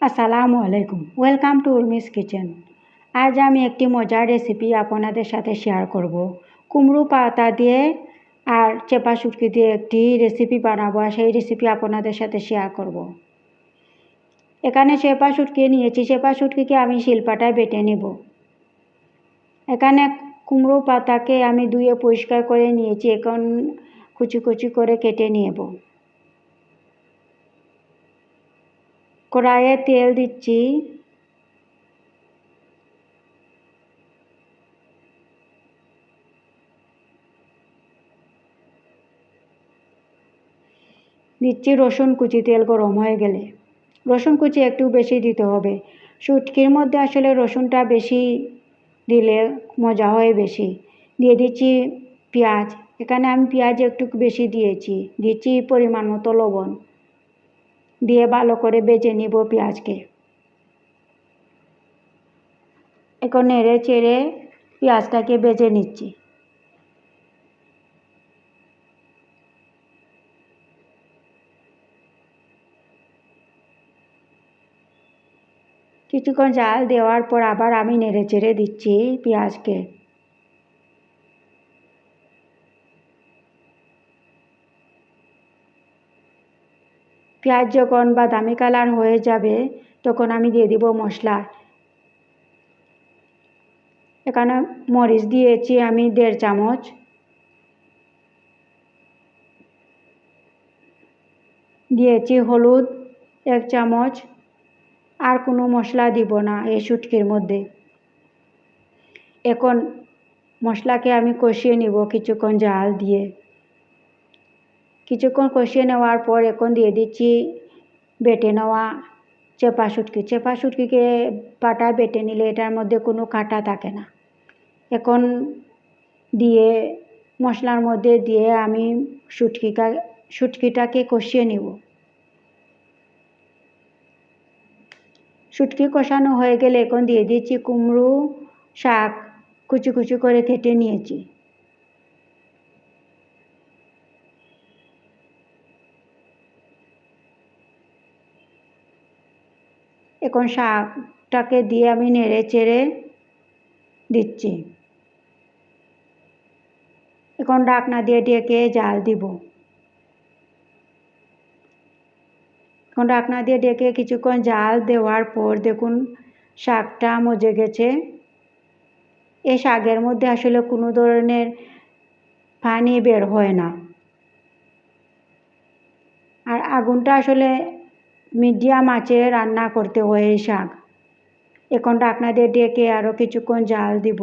আসসালামু আলাইকুম। Welcome to Urmi's kitchen আজ আমি একটি মজার রেসিপি আপনাদের সাথে শেয়ার করব। কুমড়ো পাতা দিয়ে আর চেপা শুটকি দিয়ে একটি রেসিপি বানাবো আর সেই রেসিপি আপনাদের সাথে শেয়ার করব। এখানে চেপা শুটকি নিয়েছি। চেপা শুটকিকে আমি শিলপাটায় বেটে নেব। এখানে কুমড়ো পাতাকে আমি ধুয়ে পরিষ্কার করে নিয়েছি। এখন কুচি কুচি করে কেটে নেব। কড়াইয়ে তেল দিচ্ছি। দিচ্ছি রসুন কুচি, তেল গরম হয়ে গেলে। রসুন কুচি একটু বেশি দিতে হবে। শুটকির মধ্যে আসলে রসুনটা বেশি দিলে মজা হয় বেশি। দিয়ে দিচ্ছি পেঁয়াজ। এখানে আমি পেঁয়াজ একটু বেশি দিয়েছি। দিচ্ছি পরিমাণ মতো লবণ। দিয়ে ভালো করে বেজে নিব পেঁয়াজকে। এখন নেড়ে চেড়ে পেঁয়াজটাকে বেজে নিচ্ছি। কিছুক্ষণ জাল দেওয়ার পর আবার আমি নেড়ে চেড়ে দিচ্ছি পেঁয়াজকে। পেঁয়াজ যখন বাদামি কালার হয়ে যাবে, তখন আমি দিয়ে দিব মশলা। এখানে মরিচ দিয়েছি আমি দেড় চামচ। দিয়েছি হলুদ এক চামচ। আর কোনো মশলা দিব না এই শুটকির মধ্যে। এখন মশলাকে আমি কষিয়ে নিব কিছুক্ষণ জাল দিয়ে। কিছুক্ষণ কষিয়ে নেওয়ার পর এখন দিয়ে দিচ্ছি বেটে নেওয়া চেপা শুটকি। চেপা শুটকিকে পাটা বেটে নিলে এটার মধ্যে কোনো কাঁটা থাকে না। এখন দিয়ে, মশলার মধ্যে দিয়ে আমি শুটকিটা শুটকিটাকে কষিয়ে নিব। শুটকি কষানো হয়ে গেলে এখন দিয়ে দিচ্ছি কুমড়ো শাক। কুচি কুচি করে কেটে নিয়েছি। এখন শাকটাকে দিয়ে আমি নেড়ে চেড়ে দিচ্ছি। এখন ডাকনা দিয়ে ডেকে জাল দিব। এখন ডাকনা দিয়ে ডেকে কিছুক্ষণ জাল দেওয়ার পর দেখুন শাকটা মজে গেছে। এই শাকের মধ্যে আসলে কোনো ধরনের পানি বের হয় না। আর আগুনটা আসলে মিডিয়াম আঁচে রান্না করতে হয় এই শাক। এখন দিয়ে ডেকে আরও কিছুক্ষণ জাল দিব।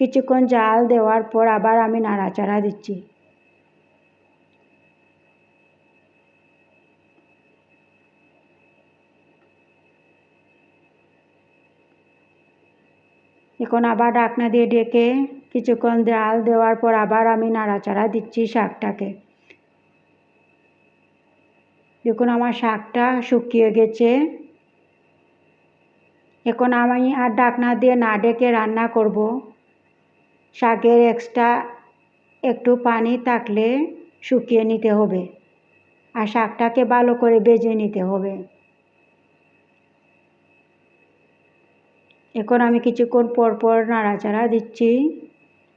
কিছুক্ষণ জাল দেওয়ার পর আবার আমি নাড়াচাড়া দিচ্ছি। এখন আবার ডাকনা দিয়ে ডেকে কিছুক্ষণ জাল দেওয়ার পর আবার আমি নাড়াচাড়া দিচ্ছি শাকটাকে। দেখুন আমার শাকটা শুকিয়ে গেছে। এখন আমি আর ডাকনা দিয়ে না ডেকে রান্না করব। শাকের এক্সট্রা একটু পানি থাকলে শুকিয়ে নিতে হবে আর শাকটাকে ভালো করে বেজে নিতে হবে। এখন আমি কিছুক্ষণ পর পর নাড়াচাড়া দিচ্ছি,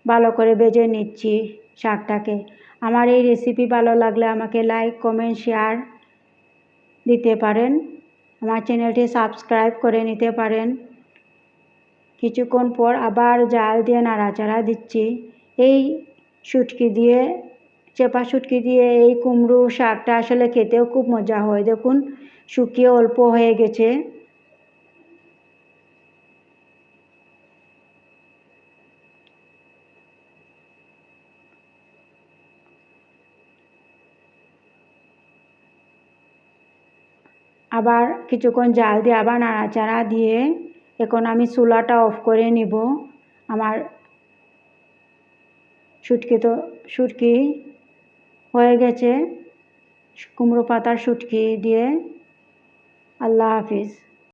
ভালো করে বেজে নিচ্ছি শাকটাকে। আমার এই রেসিপি ভালো লাগলে আমাকে লাইক কমেন্ট শেয়ার দিতে পারেন। আমার চ্যানেলটি সাবস্ক্রাইব করে নিতে পারেন। কিছুক্ষণ পর আবার জাল দিয়ে নাড়াচাড়া দিচ্ছি। এই সুটকি দিয়ে, চেপা শুটকি দিয়ে এই কুমড়ো শাকটা আসলে খেতেও খুব মজা হয়। দেখুন, শুকিয়ে অল্প হয়ে গেছে। আবার কিছুক্ষণ জাল দিয়ে আবার নাড়াচাড়া দিয়ে এখন আমি চুলাটা অফ করে নিব। আমার শুটকি তো, শুটকি হয়ে গেছে। কুমড়ো পাতার শুটকি দিয়ে। আল্লাহ হাফিজ।